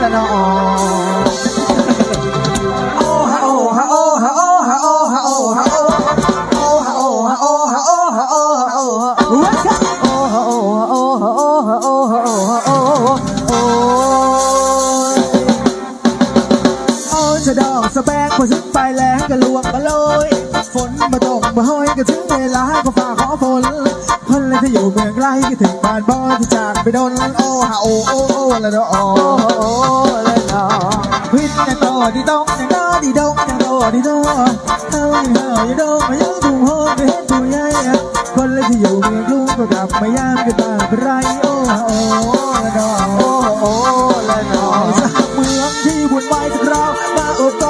na know. ยก็ถึงเวลาก็ฝากขอฝนคนเลยที่อยู่เมืองไกลก็ถึงบ้านบ่ที่จากไปโดนโอ้ฮาโอโอโอละเนาะโอโอละเนาะพิษยังโตดีดงยังโตดีดงยังโตดีดงเฮายังเฮายังโดมายังทุ่งโฮมไปเห็นผู้ใหญ่คนเลยที่อยู่เมืองกรุงก็กลับมายามกันบ้านไรโอ้ฮาโอละเนาะโอโอละเนาะจากเมืองที่วุ่นวายจากเรามาโอบก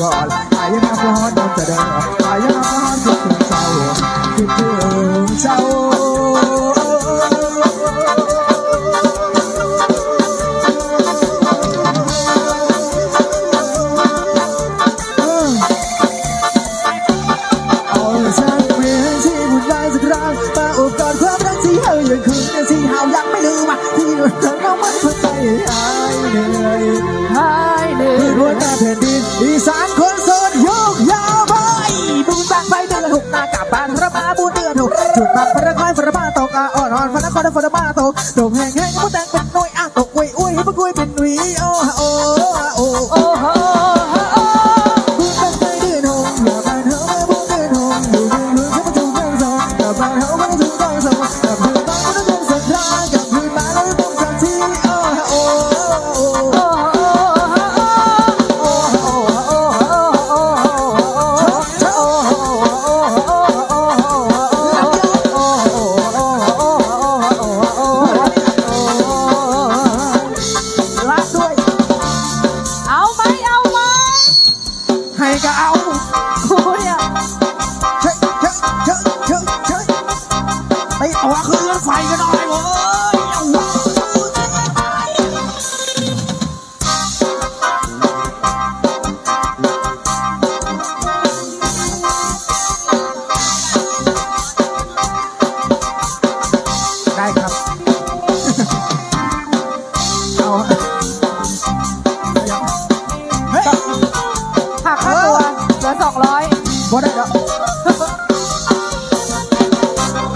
วยกันปีก่อนอายยังน้ำร้อนจะเดิน เดือนหกจุดบังพระคอยพระมาตกอ่อนอ่อนพระนครพระมาตกตกแห้งแห้งมุดแดงเป็นหน่วยอะตกอุ้ยอุ้ยพระกุ้ยเป็นหวีโอ้โอ้โอ้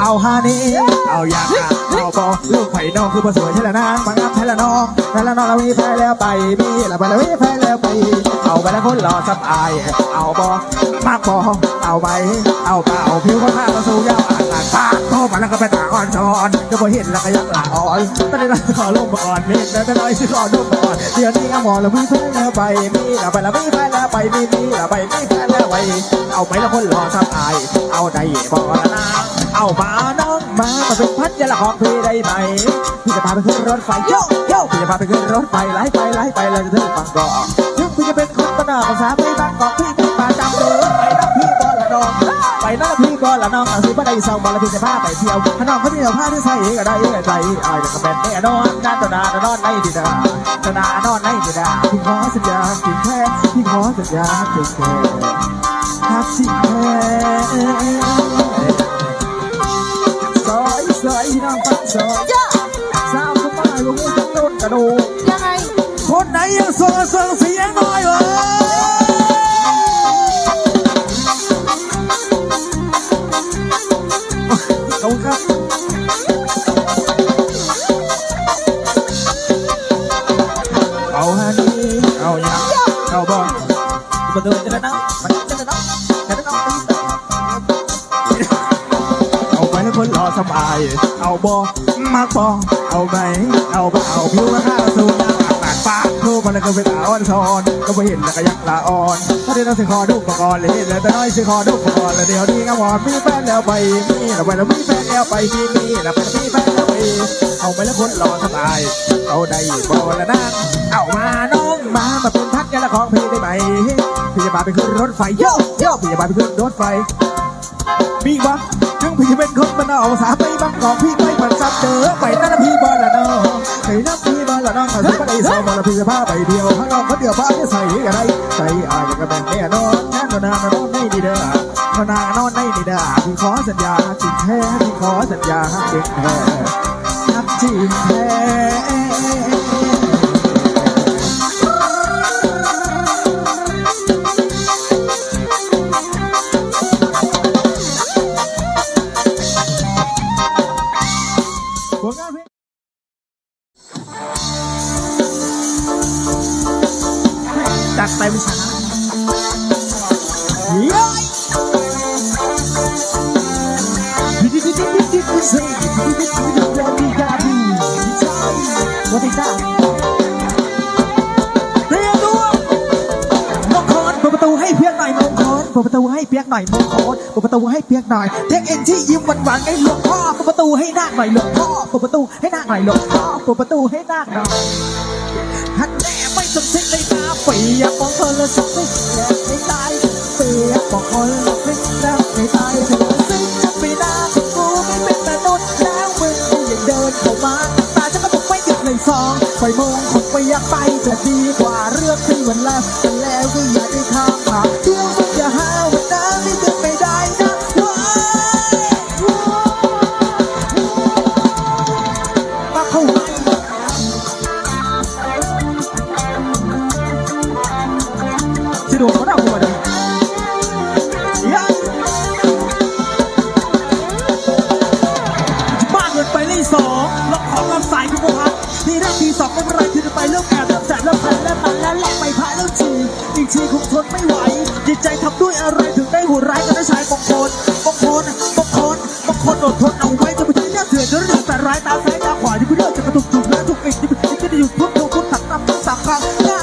เอาฮานี่เอาอยากอะเอาบอลูกไผ่น้องคือบ่สวยใช่ละนางบางอับใช่ละน้องแล้ละน้องเรามีแฟนแล้วไปมีล้วไปแล้วมีแฟนแล้วไป เอาไปแล้วคนรอสับอาย เอาบอมากบอเอาไปเอาเปล่าผิวก็ข้างก็สู้ยาวอ่านอ่านปากโตมาแล้วก็ไปตาอ่อนช้อนก็พอเห็นแล้วก็ยักหลาอ่อนตอนนี้เราขอลงมาอ่อนนี่แต่น้อยสิขอลงมาอ่อนเดี๋ยวนี้เอาหมอแล้วมีแฟนแล้วไปมีล้วไปแล้วมีแฟนแล้วไปมีมีล้วไปมีแฟนแล้วไปเอาไปแล้วคนรอสับอาย เอาได้บอละนะ เอามาน้องมามาเป็นพันยาละของพี่ได้ไหมพี่จะพาไปขึ้นรถไฟโยโยพี่จะพาไปขึ้นรถไฟไล่ไปไล่ไปเราจะถึงบางกอกถึงพี่จะเป็นคนบ้านนอกภาษาไม่บางกอกพี่เป็นป่าจำเรือไปนักพี่ก็ละน้องไปนักพี่ก็ละน้องอาสิบ่ได้เศร้าบ่ละพี่จะพาไปเที่ยวถ้าน้องเขาเที่ยวพาที่ใส่ก็ได้ใจอายจะเป็นแน่นอนกาตนานอนในดินดาตนานอนในดินดาพี่ขอสัญญาพี่แค่พี่ขอสัญญาเพียงแค่ฮักสิแท้ น้องฟังซอยสาวสมัยว่าหูจังโดนกระโดดยังไงคนไหนยั สบาย เอาบอมากบอเอาไหมเอาไปเอาผิวมาฆ่าสูงยาวปากปากโทรมาแล้วก็ไปเอาอนสอนก็บ่เห็นแล้วก็ยังละอ่อนถ้าเดี๋ยวเสิขอดูปก่อนเลยเห็นแล้วแต่น้อยสิขอดูปก่อนแล้วเดี๋ยวนี้ก็บอกมีแฟนแล้วไปมีแล้วไปแล้วมีแฟนแล้วไปมีมีแล้วไปมีแฟนแล้วไปเอาไปแล้วคนรอสบาย เอาได้บ่ละนางเอามาน้องมามาเป็นพักกันละของพี่ได้ไหมพี่จะพาไปขึ้นรถไฟโยโย่พี่จะพาไปขึ้นรถไฟ มีบ่ถึงพี่เป็นคนบ้านนอกสาไปบางกอกพี่ไปมันซับเจอไปนั่นพี่บอลละน้องไปนั่นพี่บอลละน้องแต่สุดก็ได้สองบอละพี่จะพาไปเดียวข้างนอกเขาเดียวพาไปใส่กันได้ใส่อายก็แบบแน่นอนแน่นอนนอนในดีเด้อนอนนอนในดีเด้อพี่ขอสัญญาจริงแท้พี่ขอสัญญาจริงแท้จริงแท้ ผลงานเพลงจัดเต็มชนะเย้ยดิดิดิดิดิดิดิสิดิดิดิดิดิดิดิกาบูวัติตาเต ประตูให้เพียกหน่อยมงคลเปิดประตูให้เปียกหน่อยมงคลเปิดประตูให้เปียกหน่อยเทคเอ็นที่ยิ้มหวานๆไอ้หลวงพ่อเปิดประตูให้หน้าหน่อยหลวงพ่อเปิดประตูให้หน้าหน่อยหลวงพ่อเปิดประตูให้หน้าหน่อยฮันแน่ไม่สนใจเลยนะเปียกมงคลและสุดที่แล้วไม่ตายเปียกมงคลและสุดแล้วไม่ตายเธอซึ่งจะไม่น่าของกูไม่เป็นมนุษย์แล้วมึงกูยังเดินเข้ามา ทำด้วยอะไรถึงได้หัวร้ายกันนะชายบางคนบางคนบางคนบางคนอดทนเอาไว้จะไปถึงเนี่ยเถื่อนจะเรื่องแต่ร้ายตาซ้ายตาขวาที่เพื่อนจะกระตุกจุกและถูกอีกที่ที่จะหยุดพุทธพุทธตัดนำสามครั้งนะ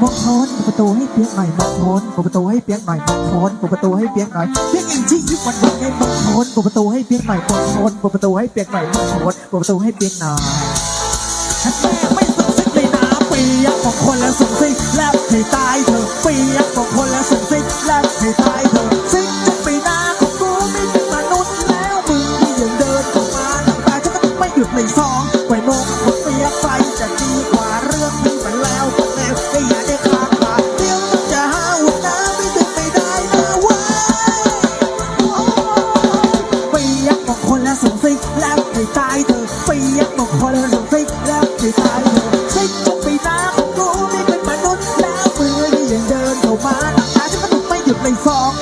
มงคนเปิดประตูให้เปียกหน่อยมงคนเปิดประตูให้เปียกหน่อยมงคนเปิดประตูให้เปียกหน่อยเปียกอีกที่ยุบวันวันไงมงคนเปิดประตูให้เปียกหน่อยมงคนเปิดประตูให้เปียกหน่อยมงคนเปิดประตูให้เปียกหน่อยไม่สนสิเลย ปียกบางคนแล้วส่งซิกแล้วให้ตายเถอะซิกจงไปหน้าของกูไม่เป็นมนุษย์แล้วมือนี่ยังเดินเข้ามาหนักตาฉันก็ถูกไม่หยุดเลยฟองไปมอง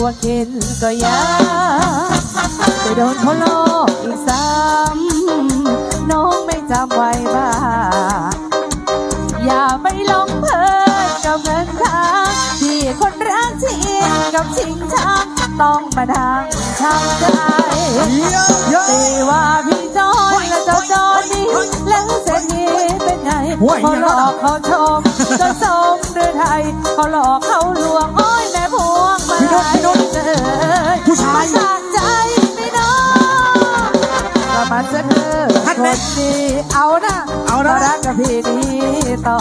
นึกว่ากินก็ยากไปโดนเขาหลอกอีกซ้ำน้องไม่จำไว้บ้างอย่าไปหลงเพลินกับเงินทางที่คนรักที่อินกับชิงช้างต้องมาดังช้ำใจตีว่าพี่จอนและเจ้าจอนนี่แล้วเศรษฐีเป็นไงเขาหลอกเขาชมจนสมด้วยไทยเขาหลอกเขา เป็นดีเอาหนะเอารักกับพี่นี้ต่อ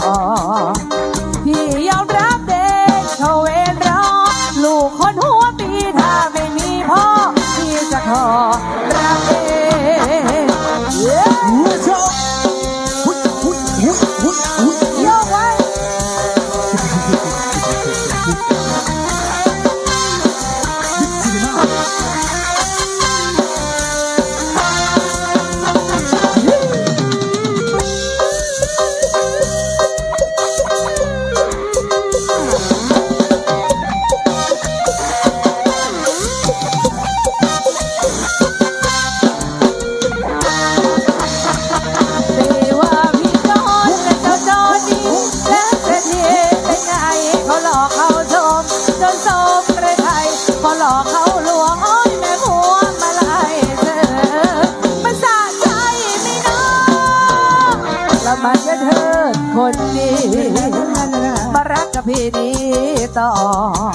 的道。